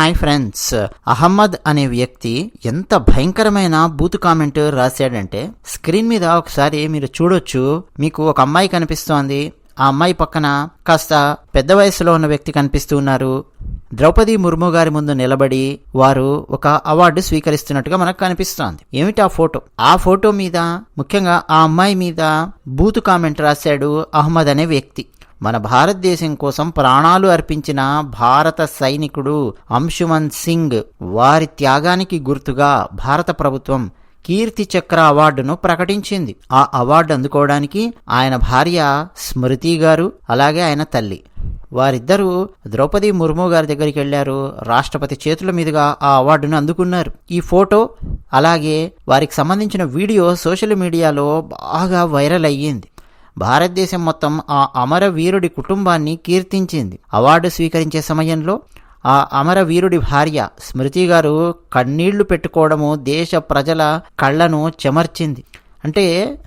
Hi friends. Ahmed అనే వ్యక్తి ఎంత భయంకరమైన బూత్ కామెంట్ రాశాడంటే స్క్రీన్ మీద ఒకసారి మీరు చూడొచ్చు మీకు ఒక అమ్మాయి కనిపిస్తోంది. ఆ అమ్మాయి పక్కన కాస్త పెద్ద వయసులో ఉన్న వ్యక్తి కనిపిస్తూ ఉన్నారు. ద్రౌపది ముర్ము గారి ముందు నిలబడి వారు ఒక అవార్డు స్వీకరిస్తున్నట్టుగా మనకు కనిపిస్తోంది. ఏమిటి ఆ ఫోటో? ఆ ఫోటో మీద ముఖ్యంగా ఆ అమ్మాయి మీద బూతు కామెంట్ రాశాడు అహ్మద్ అనే వ్యక్తి. మన భారతదేశం కోసం ప్రాణాలు అర్పించిన భారత సైనికుడు అంశుమన్ సింగ్ వారి త్యాగానికి గుర్తుగా భారత ప్రభుత్వం కీర్తి చక్ర అవార్డును ప్రకటించింది. ఆ అవార్డు అందుకోవడానికి ఆయన భార్య స్మృతి గారు అలాగే ఆయన తల్లి. వారిద్దరూ ద్రౌపది ముర్ము గారి దగ్గరికి వెళ్ళారు రాష్ట్రపతి చేతుల మీదుగా ఆ అవార్డును అందుకున్నారు. ఈ ఫోటో అలాగే వారికి సంబంధించిన వీడియో సోషల్ మీడియాలో బాగా వైరల్ అయ్యింది. భారతదేశం మొత్తం ఆ అమరవీరుడి కుటుంబాన్ని కీర్తించింది. అవార్డు స్వీకరించే సమయంలో ఆ అమరవీరుడి భార్య స్మృతి గారు కన్నీళ్ళు పెట్టుకోవడము దేశ ప్రజల కళ్ళను చెమర్చింది. అంటే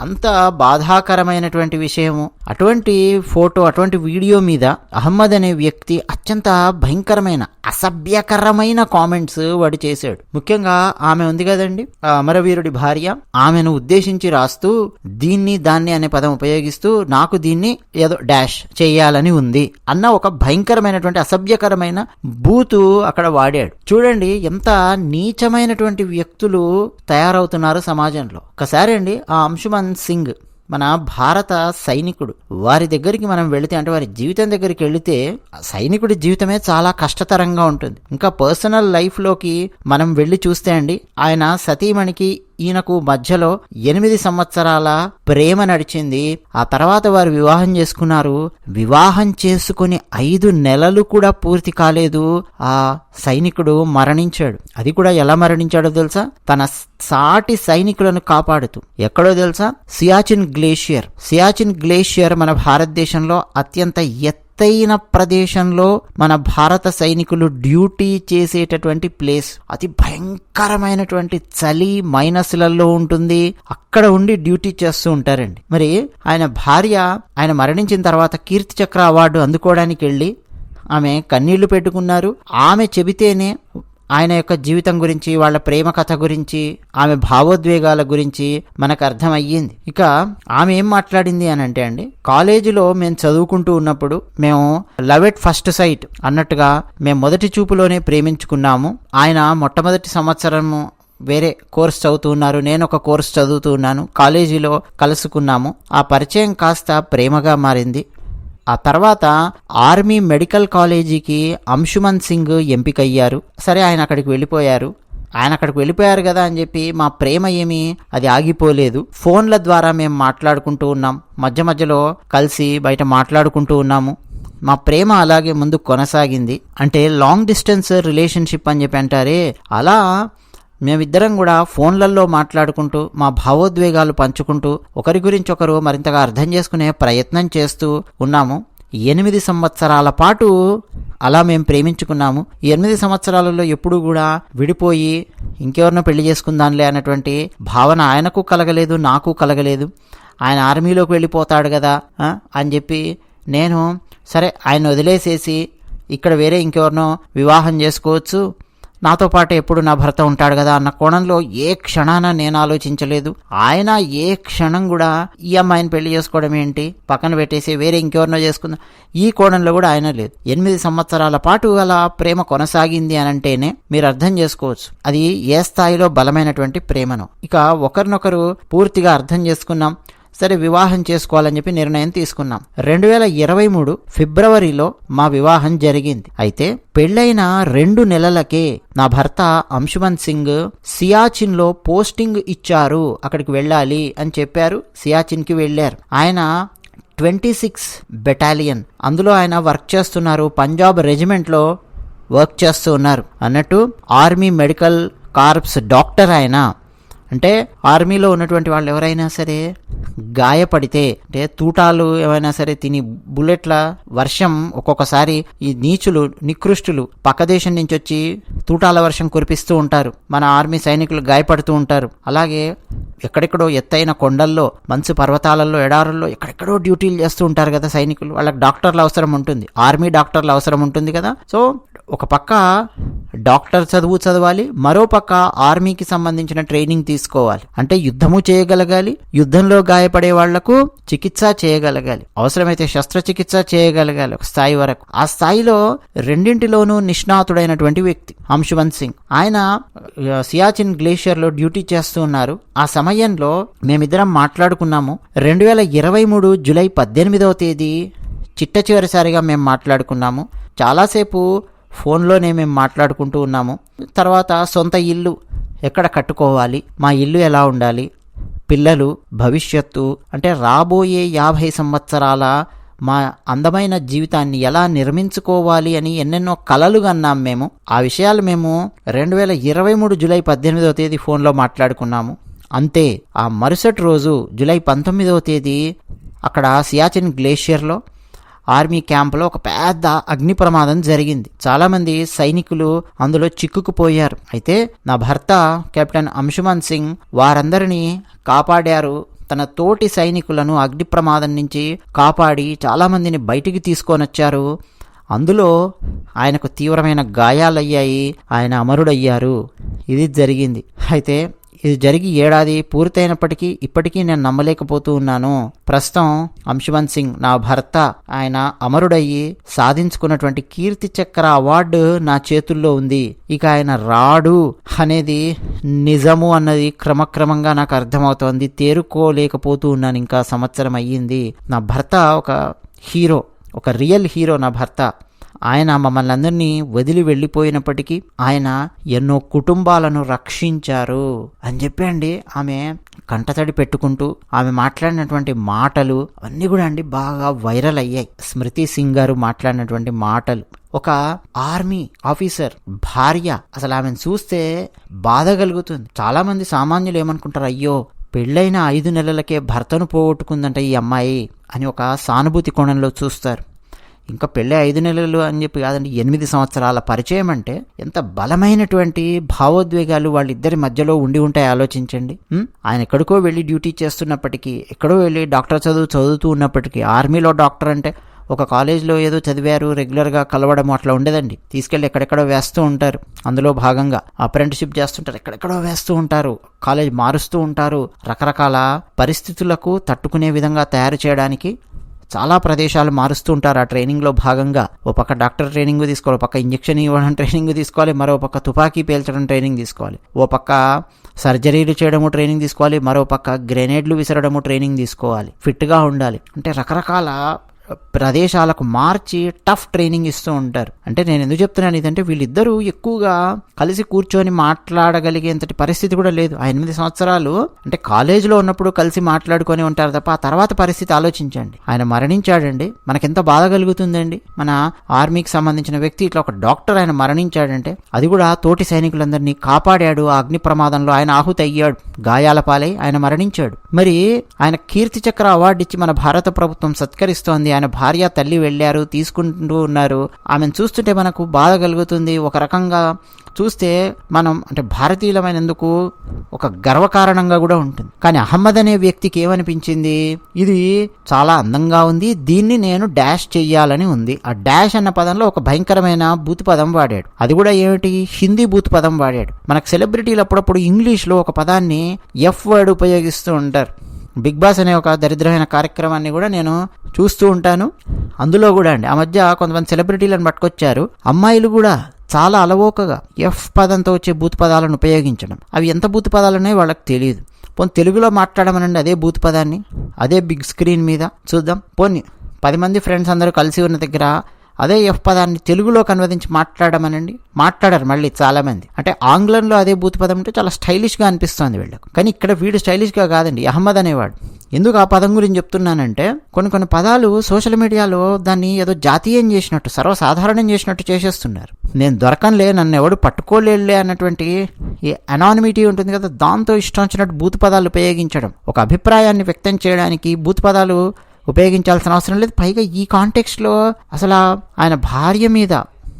అంత బాధాకరమైనటువంటి విషయము. అటువంటి ఫోటో అటువంటి వీడియో మీద అహ్మద్ అనే వ్యక్తి అత్యంత భయంకరమైన అసభ్యకరమైన కామెంట్స్ వాడు చేశాడు. ముఖ్యంగా ఆమె ఉంది కదండి అమరవీరుడి భార్య. ఆమెను ఉద్దేశించి రాస్తూ దీన్ని దాన్ని అనే పదం ఉపయోగిస్తూ నాకు దీన్ని ఏదో డాష్ చేయాలని ఉంది అన్న ఒక భయంకరమైనటువంటి అసభ్యకరమైన బూతు అక్కడ వాడాడు. చూడండి ఎంత నీచమైనటువంటి వ్యక్తులు తయారవుతున్నారు సమాజంలో. ఒకసారి అండి ఆ అంశం అంశుమన్ సింగ్ మన భారత సైనికుడు. వారి దగ్గరికి మనం వెళితే అంటే వారి జీవితం దగ్గరికి వెళితే సైనికుడి జీవితమే చాలా కష్టతరంగా ఉంటుంది. ఇంకా పర్సనల్ లైఫ్లోకి మనం వెళ్ళి చూస్తే అండి ఆయన సతీమణికి ఈయనకు మధ్యలో ఎనిమిది సంవత్సరాల ప్రేమ నడిచింది. ఆ తర్వాత వారు వివాహం చేసుకున్నారు. వివాహం చేసుకుని ఐదు నెలలు కూడా పూర్తి కాలేదు. ఆ సైనికుడు మరణించాడు. అది కూడా ఎలా మరణించాడో తెలుసా? తన సాటి సైనికులను కాపాడుతూ. ఎక్కడో తెలుసా? సియాచిన్ గ్లేషియర్. సియాచిన్ గ్లేషియర్ మన భారతదేశంలో అత్యంత ఎత్ ఎత్తైన ప్రదేశంలో మన భారత సైనికులు డ్యూటీ చేసేటటువంటి ప్లేస్. అతి భయంకరమైనటువంటి చలి మైనస్లలో ఉంటుంది. అక్కడ ఉండి డ్యూటీ చేస్తూ ఉంటారండి. మరి ఆయన భార్య ఆయన మరణించిన తర్వాత కీర్తి చక్ర అవార్డు అందుకోవడానికి వెళ్ళి ఆమె కన్నీళ్ళు పెట్టుకున్నారు. ఆమె చెబితేనే ఆయన యొక్క జీవితం గురించి వాళ్ళ ప్రేమ కథ గురించి ఆమె భావోద్వేగాల గురించి మనకు అర్థమయ్యింది. ఇక ఆమె ఏం మాట్లాడింది అని అంటే అండి కాలేజీలో మేము చదువుకుంటూ ఉన్నప్పుడు మేము లవ్ ఎట్ ఫస్ట్ సైట్ అన్నట్టుగా మేము మొదటి చూపులోనే ప్రేమించుకున్నాము. ఆయన మొట్టమొదటి సంవత్సరము వేరే కోర్స్ చదువుతున్నారు నేను ఒక కోర్స్ చదువుతూ ఉన్నాను కాలేజీలో కలుసుకున్నాము. ఆ పరిచయం కాస్త ప్రేమగా మారింది. ఆ తర్వాత ఆర్మీ మెడికల్ కాలేజీకి అంశుమన్ సింగ్ ఎంపికయ్యారు. సరే ఆయన అక్కడికి వెళ్ళిపోయారు. ఆయన అక్కడికి వెళ్ళిపోయారు కదా అని చెప్పి మా ప్రేమ ఏమి అది ఆగిపోలేదు. ఫోన్ల ద్వారా మేము మాట్లాడుకుంటూ ఉన్నాం. మధ్య మధ్యలో కలిసి బయట మాట్లాడుకుంటూ ఉన్నాము. మా ప్రేమ అలాగే ముందు కొనసాగింది. అంటే లాంగ్ డిస్టెన్స్ రిలేషన్షిప్ అని చెప్పి అంటారే అలా మేమిద్దరం కూడా ఫోన్లలో మాట్లాడుకుంటూ మా భావోద్వేగాలు పంచుకుంటూ ఒకరి గురించి ఒకరు మరింతగా అర్థం చేసుకునే ప్రయత్నం చేస్తూ ఉన్నాము. ఎనిమిది సంవత్సరాల పాటు అలా మేము ప్రేమించుకున్నాము. ఈ ఎనిమిది సంవత్సరాలలో ఎప్పుడు కూడా విడిపోయి ఇంకెవరినో పెళ్ళి చేసుకుందాంలే అన్నటువంటి భావన ఆయనకు కలగలేదు నాకు కలగలేదు. ఆయన ఆర్మీలోకి వెళ్ళిపోతాడు కదా అని చెప్పి నేను సరే ఆయన వదిలేసేసి ఇక్కడ వేరే ఇంకెవరినో వివాహం చేసుకోవచ్చు నాతో పాటు ఎప్పుడు నా భర్త ఉంటాడు కదా అన్న కోణంలో ఏ క్షణాన నేను ఆలోచించలేదు. ఆయన ఏ క్షణం కూడా ఈ అమ్మాయిని పెళ్ళి చేసుకోవడం ఏంటి? పక్కన పెట్టేసి వేరే ఇంకెవరినో చేసుకుందాం. ఈ కోణంలో కూడా ఆయన లేదు. ఎనిమిది సంవత్సరాల పాటు అలా ప్రేమ కొనసాగింది అని అంటేనే మీరు అర్థం చేసుకోవచ్చు. అది ఏ స్థాయిలో బలమైనటువంటి ప్రేమను. ఇక ఒకరినొకరు పూర్తిగా అర్థం చేసుకున్నాం. సరే వివాహం చేసుకోవాలని చెప్పి నిర్ణయం తీసుకున్నాం. రెండు వేల ఇరవై మూడు ఫిబ్రవరిలో మా వివాహం జరిగింది. అయితే పెళ్ళైన రెండు నెలలకే నా భర్త అంశుమన్ సింగ్ సియాచిన్లో పోస్టింగ్ ఇచ్చారు. అక్కడికి వెళ్ళాలి అని చెప్పారు. సియాచిన్కి వెళ్ళారు. ఆయన ట్వంటీ సిక్స్ బెటాలియన్. అందులో ఆయన వర్క్ చేస్తున్నారు. పంజాబ్ రెజిమెంట్లో వర్క్ చేస్తూ ఉన్నారు. అన్నట్టు ఆర్మీ మెడికల్ కార్ప్స్ డాక్టర్ ఆయన. అంటే ఆర్మీలో ఉన్నటువంటి వాళ్ళు ఎవరైనా సరే గాయపడితే అంటే తూటాలు ఏమైనా సరే తిని బుల్లెట్ల వర్షం ఒక్కొక్కసారి ఈ నీచులు నికృష్టులు పక్క దేశం నుంచి వచ్చి తూటాల వర్షం కురిపిస్తూ ఉంటారు. మన ఆర్మీ సైనికులు గాయపడుతూ ఉంటారు. అలాగే ఎక్కడెక్కడో ఎత్తైన కొండల్లో మంచు పర్వతాలలో ఎడారుల్లో ఎక్కడెక్కడో డ్యూటీలు చేస్తూ ఉంటారు కదా సైనికులు. వాళ్ళకి డాక్టర్ల అవసరం ఉంటుంది. ఆర్మీ డాక్టర్ల అవసరం ఉంటుంది కదా. సో ఒక పక్క డాక్టర్ చదువు చదవాలి మరో పక్క ఆర్మీకి సంబంధించిన ట్రైనింగ్ తీసుకోవాలి. అంటే యుద్ధము చేయగలగాలి యుద్ధంలో గాయపడే వాళ్ళకు చికిత్స చేయగలగాలి. అవసరమైతే శస్త్రచికిత్స చేయగలగాలి ఒక స్థాయి వరకు. ఆ స్థాయిలో రెండింటిలోనూ నిష్ణాతుడైనటువంటి వ్యక్తి అంశువంత్ సింగ్. ఆయన సియాచిన్ గ్లేషియర్లో డ్యూటీ చేస్తూ ఉన్నారు. ఆ సమయంలో మేమిద్దరం మాట్లాడుకున్నాము. రెండు వేల ఇరవై మూడు జూలై పద్దెనిమిదవ తేదీ చిట్ట చివరిసారిగా మేము మాట్లాడుకున్నాము. చాలాసేపు ఫోన్లోనే మేము మాట్లాడుకుంటూ ఉన్నాము. తర్వాత సొంత ఇల్లు ఎక్కడ కట్టుకోవాలి? మా ఇల్లు ఎలా ఉండాలి? పిల్లలు భవిష్యత్తు అంటే రాబోయే యాభై సంవత్సరాల మా అందమైన జీవితాన్ని ఎలా నిర్మించుకోవాలి అని ఎన్నెన్నో కలలు కన్నాం మేము. ఆ విషయాలు మేము రెండు వేల ఇరవై మూడు జూలై పద్దెనిమిదవ తేదీ ఫోన్లో మాట్లాడుకున్నాము. అంతే ఆ మరుసటి రోజు జూలై పంతొమ్మిదవ తేదీ అక్కడ సియాచిన్ గ్లేషియర్లో ఆర్మీ క్యాంపులో ఒక పెద్ద అగ్ని ప్రమాదం జరిగింది. చాలామంది సైనికులు అందులో చిక్కుకుపోయారు. అయితే నా భర్త కెప్టెన్ అంశుమన్ సింగ్ వారందరినీ కాపాడారు. తన తోటి సైనికులను అగ్ని ప్రమాదం నుంచి కాపాడి చాలామందిని బయటికి తీసుకొని వచ్చారు అందులో ఆయనకు తీవ్రమైన గాయాలయ్యాయి. ఆయన అమరుడయ్యారు. ఇది జరిగింది. అయితే ఇది జరిగి ఏడాది పూర్తయినప్పటికీ ఇప్పటికీ నేను నమ్మలేకపోతూ ఉన్నాను. ప్రస్తుతం అంశువంత్ సింగ్ నా భర్త. ఆయన అమరుడయ్యి సాధించుకున్నటువంటి కీర్తి చక్ర అవార్డు నా చేతుల్లో ఉంది. ఇక ఆయన రాడు అనేది నిజము అన్నది క్రమక్రమంగా నాకు అర్థమవుతోంది. తేరుకోలేకపోతూ ఉన్నాను. ఇంకా సంవత్సరం అయ్యింది. నా భర్త ఒక హీరో ఒక రియల్ హీరో నా భర్త. ఆయన మమ్మల్ని అందరినీ వదిలి వెళ్ళిపోయినప్పటికీ ఆయన ఎన్నో కుటుంబాలను రక్షించారు అని చెప్పి అండి ఆమె కంటతడి పెట్టుకుంటూ ఆమె మాట్లాడినటువంటి మాటలు అన్నీ కూడా అండి బాగా వైరల్ అయ్యాయి. స్మృతి సింగ్ గారు మాట్లాడినటువంటి మాటలు. ఒక ఆర్మీ ఆఫీసర్ భార్య అసలు ఆమెను చూస్తే బాధ కలుగుతుంది. చాలా మంది సామాన్యులు ఏమనుకుంటారు అయ్యో పెళ్ళైన ఐదు నెలలకే భర్తను పోగొట్టుకుందంట ఈ అమ్మాయి అని ఒక సానుభూతి కోణంలో చూస్తారు. ఇంకా పెళ్ళి ఐదు నెలలు అని చెప్పి కాదండి ఎనిమిది సంవత్సరాల పరిచయం అంటే ఎంత బలమైనటువంటి భావోద్వేగాలు వాళ్ళిద్దరి మధ్యలో ఉండి ఉంటాయి ఆలోచించండి. ఆయన ఎక్కడికో వెళ్ళి డ్యూటీ చేస్తున్నప్పటికీ ఎక్కడో వెళ్ళి డాక్టర్ చదువు చదువుతూ ఉన్నప్పటికీ ఆర్మీలో డాక్టర్ అంటే ఒక కాలేజ్లో ఏదో చదివారు రెగ్యులర్గా కలవడం అట్లా ఉండదండి. తీసుకెళ్ళి ఎక్కడెక్కడో వేస్తూ ఉంటారు. అందులో భాగంగా అప్రెంటిషిప్ చేస్తుంటారు ఎక్కడెక్కడో వేస్తూ ఉంటారు కాలేజ్ మారుస్తూ ఉంటారు. రకరకాల పరిస్థితులకు తట్టుకునే విధంగా తయారు చేయడానికి చాలా ప్రదేశాలు మారుస్తూ ఉంటారు. ఆ ట్రైనింగ్లో భాగంగా ఓ పక్క డాక్టర్ ట్రైనింగ్ తీసుకోవాలి ఓ పక్క ఇంజక్షన్ ఇవ్వడం ట్రైనింగ్ తీసుకోవాలి మరో పక్క తుపాకీ పేల్చడం ట్రైనింగ్ తీసుకోవాలి. ఓ పక్క సర్జరీలు చేయడము ట్రైనింగ్ తీసుకోవాలి మరో పక్క గ్రెనేడ్లు విసరడము ట్రైనింగ్ తీసుకోవాలి. ఫిట్గా ఉండాలి. అంటే రకరకాల ప్రదేశాలకు మార్చి టఫ్ ట్రైనింగ్ ఇస్తూ ఉంటారు. అంటే నేను ఎందుకు చెప్తున్నాను ఇదంటే వీళ్ళిద్దరూ ఎక్కువగా కలిసి కూర్చొని మాట్లాడగలిగేంతటి పరిస్థితి కూడా లేదు. ఆ ఎనిమిది సంవత్సరాలు అంటే కాలేజీలో ఉన్నప్పుడు కలిసి మాట్లాడుకొని ఉంటారు తప్ప ఆ తర్వాత పరిస్థితి ఆలోచించండి. ఆయన మరణించాడండి. మనకెంత బాధ కలుగుతుందండి? మన ఆర్మీకి సంబంధించిన వ్యక్తి ఇట్లా ఒక డాక్టర్ ఆయన మరణించాడంటే అది కూడా తోటి సైనికులందరినీ కాపాడాడు. ఆ అగ్ని ప్రమాదంలో ఆయన ఆహుతి అయ్యాడు గాయాల పాలై ఆయన మరణించాడు. మరి ఆయన కీర్తి చక్ర అవార్డు ఇచ్చి మన భారత ప్రభుత్వం సత్కరిస్తోంది ఆయన భార్య తల్లి వెళ్ళారు తీసుకుంటూ ఉన్నారు. ఆమెను చూస్తుంటే మనకు బాధ కలుగుతుంది. ఒక రకంగా చూస్తే మనం అంటే భారతీయులమైనందుకు ఒక గర్వకారణంగా కూడా ఉంటుంది. కానీ అహ్మద్ అనే వ్యక్తికి ఏమనిపించింది? ఇది చాలా అందంగా ఉంది. దీన్ని నేను డాష్ చెయ్యాలని ఉంది. ఆ డాష్ అన్న పదంలో ఒక భయంకరమైన బూత్ పదం వాడాడు. అది కూడా ఏమిటి? హిందీ బూత్ పదం వాడాడు. మనకు సెలబ్రిటీలు అప్పుడప్పుడు ఇంగ్లీష్లో ఒక పదాన్ని ఎఫ్ వర్డ్ ఉపయోగిస్తూ ఉంటారు. బిగ్ బాస్ అనే ఒక దరిద్రమైన కార్యక్రమాన్ని కూడా నేను చూస్తూ ఉంటాను. అందులో కూడా అండి ఆ మధ్య కొంతమంది సెలబ్రిటీలను పట్టుకొచ్చారు. అమ్మాయిలు కూడా చాలా అలవోకగా ఎఫ్ పదంతో వచ్చే బూత్ పదాలను ఉపయోగించడం. అవి ఎంత బూత్ పదాలనే వాళ్ళకి తెలియదు. పోనీ తెలుగులో మాట్లాడమనండి అదే బూత్ పదాన్ని? అదే బిగ్ స్క్రీన్ మీద చూద్దాం. పోనీ పది మంది ఫ్రెండ్స్ అందరూ కలిసి ఉన్న దగ్గర అదే ఎఫ్ పదాన్ని తెలుగులోకి అనువదించి మాట్లాడమనండి. మాట్లాడారు మళ్ళీ చాలామంది. అంటే ఆంగ్లంలో అదే బూత్ పదం అంటే చాలా స్టైలిష్గా అనిపిస్తుంది వీళ్ళకు. కానీ ఇక్కడ వీడు స్టైలిష్గా కాదండి అహ్మద్ అనేవాడు. ఎందుకు ఆ పదం గురించి చెప్తున్నానంటే కొన్ని కొన్ని పదాలు సోషల్ మీడియాలో దాన్ని ఏదో జాతీయం చేసినట్టు సర్వసాధారణం చేసినట్టు చేసేస్తున్నారు. నేను దొరకంలే నన్ను ఎవడు పట్టుకోలేడులే అన్నటువంటి ఈ అనానిమిటీ ఉంటుంది కదా దాంతో ఇష్టం వచ్చినట్టు బూత్ పదాలు ఉపయోగించడం ఒక అభిప్రాయాన్ని వ్యక్తం చేయడానికి బూత్ పదాలు ఉపయోగించాల్సిన అవసరం లేదు. పైగా ఈ కాంటెక్స్ట్లో అసలు ఆయన భార్య మీద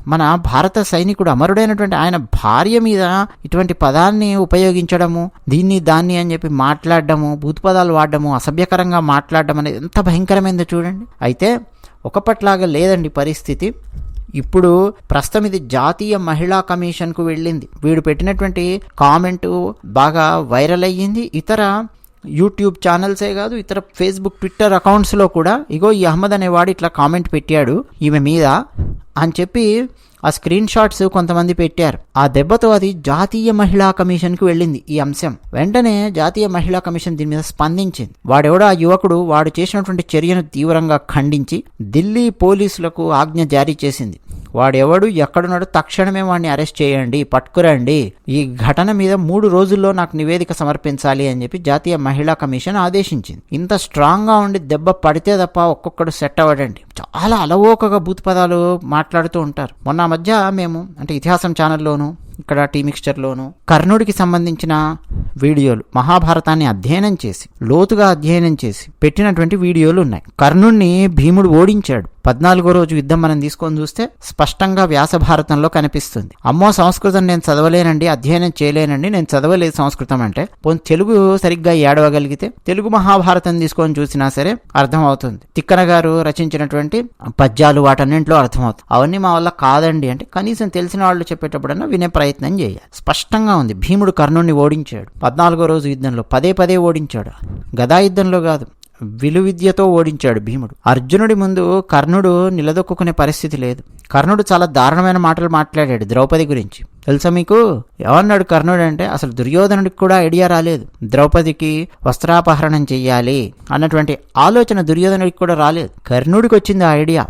మన భారత సైనికుడు అమరుడైనటువంటి ఆయన భార్య మీద ఇటువంటి పదాన్ని ఉపయోగించడము దీన్ని దాన్ని అని చెప్పి మాట్లాడడము భూతపదాలు పదాలు వాడడము అసభ్యకరంగా మాట్లాడడం అనేది ఎంత భయంకరమైందో చూడండి. అయితే ఒకప్పట్లాగా లేదండి పరిస్థితి. ఇప్పుడు ప్రస్తుతం ఇది జాతీయ మహిళా కమిషన్కు వెళ్ళింది. వీడు పెట్టినటువంటి కామెంటు బాగా వైరల్ అయ్యింది. ఇతర యూట్యూబ్ ఛానల్సే కాదు ఇతర ఫేస్బుక్ ట్విట్టర్ అకౌంట్స్లో కూడా ఇగో ఈ అహ్మద్ అనేవాడు ఇట్లా కామెంట్ పెట్టాడు ఈమె మీద అని చెప్పి ఆ స్క్రీన్ షాట్స్ కొంతమంది పెట్టారు. ఆ దెబ్బతో అది జాతీయ మహిళా కమిషన్కి వెళ్ళింది ఈ అంశం. వెంటనే జాతీయ మహిళా కమిషన్ దీని మీద స్పందించింది. వాడెవడో ఆ యువకుడు వాడు చేసినటువంటి చర్యను తీవ్రంగా ఖండించి ఢిల్లీ పోలీసులకు ఆజ్ఞ జారీ చేసింది. వాడెవడు ఎక్కడున్నాడు తక్షణమే వాడిని అరెస్ట్ చేయండి పట్టుకురండి. ఈ ఘటన మీద మూడు రోజుల్లో నాకు నివేదిక సమర్పించాలి అని చెప్పి జాతీయ మహిళా కమిషన్ ఆదేశించింది. ఇంత స్ట్రాంగ్గా ఉండి దెబ్బ పడితే తప్ప ఒక్కొక్కడు సెట్ అవ్వడండి. చాలా అలవోకగా బూత్ పదాలు మాట్లాడుతూ ఉంటారు. మొన్న మధ్య మేము అంటే ఇతిహాసం ఛానల్లోనూ ఇక్కడ టీ మిక్స్చర్లోను కర్ణుడికి సంబంధించిన వీడియోలు మహాభారతాన్ని అధ్యయనం చేసి లోతుగా అధ్యయనం చేసి పెట్టినటువంటి వీడియోలు ఉన్నాయి. కర్ణుడిని భీముడు ఓడించాడు. పద్నాలుగో రోజు యుద్ధం మనం తీసుకొని చూస్తే స్పష్టంగా వ్యాస భారతంలో కనిపిస్తుంది. అమ్మో సంస్కృతం నేను చదవలేనండి అధ్యయనం చేయలేనండి నేను చదవలేదు సంస్కృతం అంటే. పోనీ తెలుగు సరిగ్గా ఏడవగలిగితే తెలుగు మహాభారతం తీసుకొని చూసినా సరే అర్థం అవుతుంది తిక్కన గారు రచించినటువంటి పద్యాలు వాటన్నింటిలో అర్థమవుతుంది. అవన్నీ మా వల్ల కాదండి అంటే కనీసం తెలిసిన వాళ్ళు చెప్పేటప్పుడన్నా వినే ప్రయత్నం ప్రయత్నం చేయాలి స్పష్టంగా ఉంది భీముడు కర్ణుడిని ఓడించాడు. పద్నాలుగో రోజు యుద్ధంలో పదే పదే ఓడించాడు. గదా యుద్ధంలో కాదు విలువిద్యతో ఓడించాడు భీముడు. అర్జునుడి ముందు కర్ణుడు నిలదొక్కునే పరిస్థితి లేదు. కర్ణుడు చాలా దారుణమైన మాటలు మాట్లాడాడు ద్రౌపది గురించి. తెలుసా మీకు? ఏమన్నాడు కర్ణుడు అంటే అసలు దుర్యోధనుడికి కూడా ఐడియా రాలేదు. ద్రౌపదికి వస్త్రాపహరణం చెయ్యాలి అన్నటువంటి ఆలోచన దుర్యోధనుడికి కూడా రాలేదు. కర్ణుడికి వచ్చింది ఆ ఐడియా.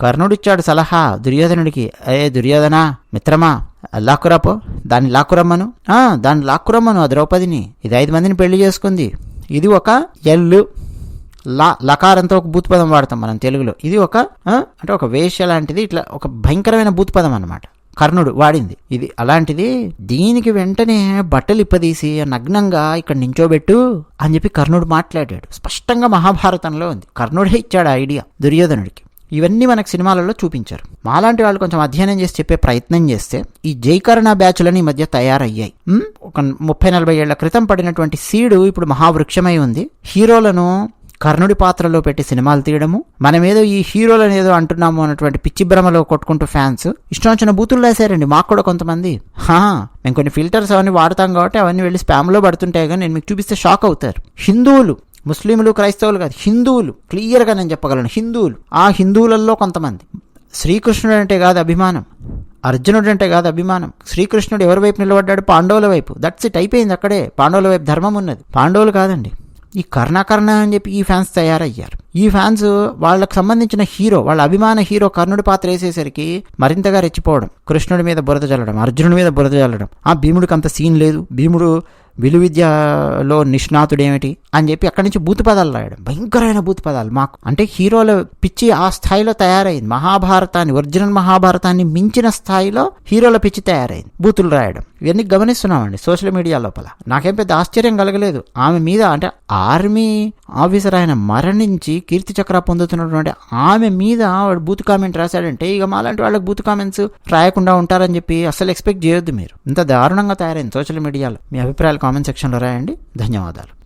కర్ణుడిచ్చాడు సలహా దుర్యోధనుడికి అయ్యే దుర్యోధన మిత్రమా లాక్కురాపో దాన్ని లాక్కురమ్మను. ఆ, దాన్ని లాక్కురమ్మను ఆ ద్రౌపదిని. ఇది ఐదు మందిని పెళ్ళి చేసుకుంది. ఇది ఒక ఎల్లు. లా లకారంతో ఒక భూతపదం వాడతాం మనం తెలుగులో. ఇది ఒక అంటే ఒక వేష్య లాంటిది ఇట్లా ఒక భయంకరమైన భూతపదం అన్నమాట. కర్ణుడు వాడింది. ఇది అలాంటిది దీనికి వెంటనే బట్టలు ఇప్పదీసి నగ్నంగా ఇక్కడ నించోబెట్టు అని చెప్పి కర్ణుడు మాట్లాడాడు. స్పష్టంగా మహాభారతంలో ఉంది. కర్ణుడే ఇచ్చాడు ఆ ఐడియా దుర్యోధనుడికి. ఇవన్నీ మనకు సినిమాలలో చూపించారు. మాలాంటి వాళ్ళు కొంచెం అధ్యయనం చేసి చెప్పే ప్రయత్నం చేస్తే ఈ జైకరణ బ్యాచ్లని ఈ మధ్య తయారయ్యాయి. ఒక ముప్పై నలభై ఏళ్ళ క్రితం పడినటువంటి సీడు ఇప్పుడు మహావృక్షమై ఉంది. హీరోలను కర్ణుడి పాత్రలో పెట్టి సినిమాలు తీయడము మనమేదో ఈ హీరోలను ఏదో అంటున్నాము అన్నటువంటి పిచ్చి భ్రమలో కొట్టుకుంటూ ఫ్యాన్స్ ఇష్టం వచ్చిన బూతులు వేసారండి మాకు కూడా కొంతమంది. హా మేము కొన్ని ఫిల్టర్స్ అవన్నీ వాడతాం కాబట్టి అవన్నీ వెళ్ళి స్పామ్లో పడుతుంటాయి కానీ నేను మీకు చూపిస్తే షాక్ అవుతారు. హిందువులు ముస్లింలు క్రైస్తవులు కాదు హిందువులు. క్లియర్గా నేను చెప్పగలను హిందువులు. ఆ హిందువులలో కొంతమంది. శ్రీకృష్ణుడు అంటే కాదు అభిమానం. అర్జునుడు అంటే కాదు అభిమానం. శ్రీకృష్ణుడు ఎవరి వైపు నిలబడ్డాడు? పాండవుల వైపు. దట్స్ ఇట్ అయిపోయింది అక్కడే. పాండవుల వైపు ధర్మం ఉన్నది. పాండవులు కాదండి. ఈ కర్ణకర్ణ అని చెప్పి ఈ ఫ్యాన్స్ తయారయ్యారు. ఈ ఫ్యాన్స్ వాళ్ళకు సంబంధించిన హీరో వాళ్ళ అభిమాన హీరో కర్ణుడి పాత్ర వేసేసరికి మరింతగా రెచ్చిపోవడం కృష్ణుడి మీద బురద చల్లడం అర్జునుడి మీద బురద చల్లడం ఆ భీముడికి అంత సీన్ లేదు. భీముడు విలు విద్యాలో నిష్ణాతుడు నిష్ణాతుడేమిటి అని చెప్పి అక్కడి నుంచి భూతపదాలు పదాలు రాయడం. భయంకరమైన భూతపదాలు. పదాలు మాకు అంటే హీరోల పిచ్చి ఆ స్థాయిలో తయారైంది. మహాభారతాన్ని ఒరిజినల్ మహాభారతాన్ని మించిన స్థాయిలో హీరోల పిచ్చి తయారైంది. బూతులు రాయడం. ఇవన్నీ గమనిస్తున్నామండి సోషల్ మీడియా లోపల. నాకేం పెద్ద ఆశ్చర్యం కలగలేదు. ఆమె మీద అంటే ఆర్మీ ఆఫీసర్ ఆయన మరణించి కీర్తి చక్ర పొందుతున్నటువంటి ఆమె మీద వాడు బూత్ కామెంట్ రాశాడంటే ఇక మాలాంటి వాళ్ళకి బూత్ కామెంట్స్ రాయకుండా ఉంటారని చెప్పి అసలు ఎక్స్పెక్ట్ చేయొద్దు మీరు. ఇంత దారుణంగా తయారైంది సోషల్ మీడియాలో. మీ అభిప్రాయాలు కామెంట్ సెక్షన్లో రాయండి. ధన్యవాదాలు.